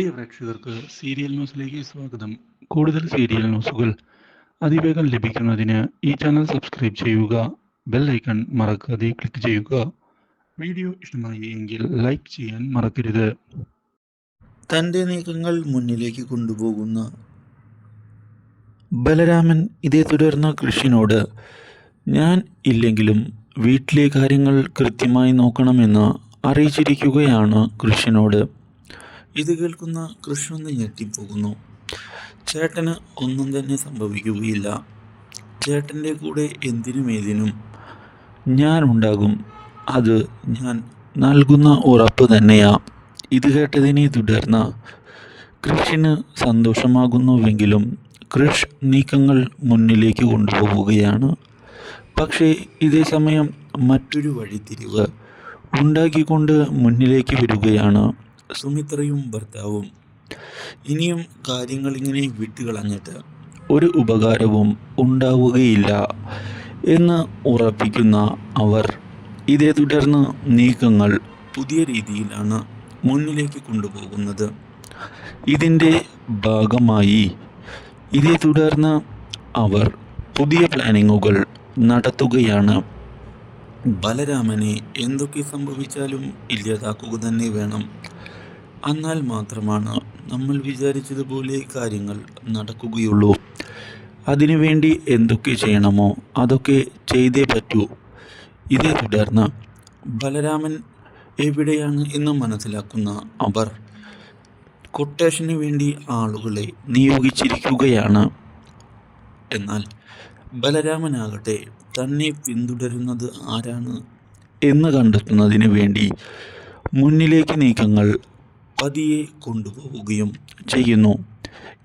പ്രിയ പ്രേക്ഷകർക്ക് സീരിയൽ ന്യൂസിലേക്ക് സ്വാഗതം. കൂടുതൽ സീരിയൽ ന്യൂസുകൾ അതിവേഗം ലഭിക്കുന്നതിന് ഈ ചാനൽ സബ്സ്ക്രൈബ് ചെയ്യുക ബെൽ ഐക്കൺ മറക്കാതെ ക്ലിക്ക് ചെയ്യുക. വീഡിയോ ഇഷ്ടമായി എങ്കിൽ ലൈക്ക് ചെയ്യാൻ മറക്കരുത്. തന്റെ നീക്കങ്ങൾ മുന്നിലേക്ക് കൊണ്ടുപോകുന്ന ബലരാമൻ ഇതേ തുടർന്ന് കൃഷിനോട് ഞാൻ ഇല്ലെങ്കിലും വീട്ടിലെ കാര്യങ്ങൾ കൃത്യമായി നോക്കണമെന്ന് അറിയിച്ചിരിക്കുകയാണ് കൃഷിനോട്. ഇത് കേൾക്കുന്ന കൃഷ്ണൻ ഞെട്ടിപ്പോകുന്നു. ചേട്ടന് ഒന്നും തന്നെ സംഭവിക്കുകയില്ല. ചേട്ടന്റെ കൂടെ എന്തിനും ഏതിനും ഞാനുണ്ടാകും അത് ഞാൻ നൽകുന്ന ഉറപ്പ് തന്നെയാ. ഇത് കേട്ടതിനെ തുടർന്ന് കൃഷിന് സന്തോഷമാകുന്നുവെങ്കിലും കൃഷ് നീക്കങ്ങൾ മുന്നിലേക്ക് കൊണ്ടുപോവുകയാണ്. പക്ഷേ ഇതേ സമയം മറ്റൊരു വഴിത്തിരിവ് ഉണ്ടാക്കിക്കൊണ്ട് മുന്നിലേക്ക് വരികയാണ്. സുമിത്രയും ഭർത്താവും. ഇനിയും കാര്യങ്ങൾ ഇങ്ങനെ വിട്ടുകളഞ്ഞിട്ട് ഒരു ഉപകാരവും ഉണ്ടാവുകയില്ല എന്ന് ഉറപ്പിക്കുന്ന അവർ ഇതേ തുടർന്ന് നീക്കങ്ങൾ പുതിയ രീതിയിലാണ് മുന്നിലേക്ക് കൊണ്ടുപോകുന്നത്. ഇതിന്റെ ഭാഗമായി ഇതേ തുടർന്ന് അവർ പുതിയ പ്ലാനിങ്ങുകൾ നടത്തുകയാണ്. ബലരാമനെ എന്തൊക്കെ സംഭവിച്ചാലും ഇല്ലാതാക്കുക തന്നെ വേണം. എന്നാൽ മാത്രമാണ് നമ്മൾ വിചാരിച്ചതുപോലെ കാര്യങ്ങൾ നടക്കുകയുള്ളൂ. അതിനുവേണ്ടി എന്തൊക്കെ ചെയ്യണമോ അതൊക്കെ ചെയ്തേ പറ്റൂ. ഇതേ തുടർന്ന് ബലരാമൻ എവിടെയാണ് എന്ന് മനസ്സിലാക്കുന്ന അവർ കൊട്ടേഷന് വേണ്ടി ആളുകളെ നിയോഗിച്ചിരിക്കുകയാണ്. എന്നാൽ ബലരാമനാകട്ടെ തന്നെ പിന്തുടരുന്നത് ആരാണ് എന്ന് കണ്ടെത്തുന്നതിന് വേണ്ടി മുന്നിലേക്ക് നീക്കങ്ങൾ പതിയെ കൊണ്ടുപോവുകയും ചെയ്യുന്നു.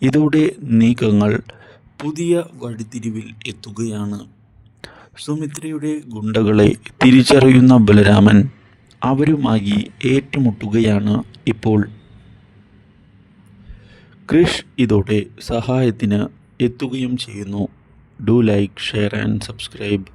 ഇതോടെ നീക്കങ്ങൾ പുതിയ വഴിത്തിരിവിൽ എത്തുകയാണ്. സുമിത്രയുടെ ഗുണ്ടകളെ തിരിച്ചറിയുന്ന ബലരാമൻ അവരുമായി ഏറ്റുമുട്ടുകയാണ് ഇപ്പോൾ. ക്രിഷ് ഇതോടെ സഹായത്തിന് എത്തുകയും ചെയ്യുന്നു. Do like share and subscribe.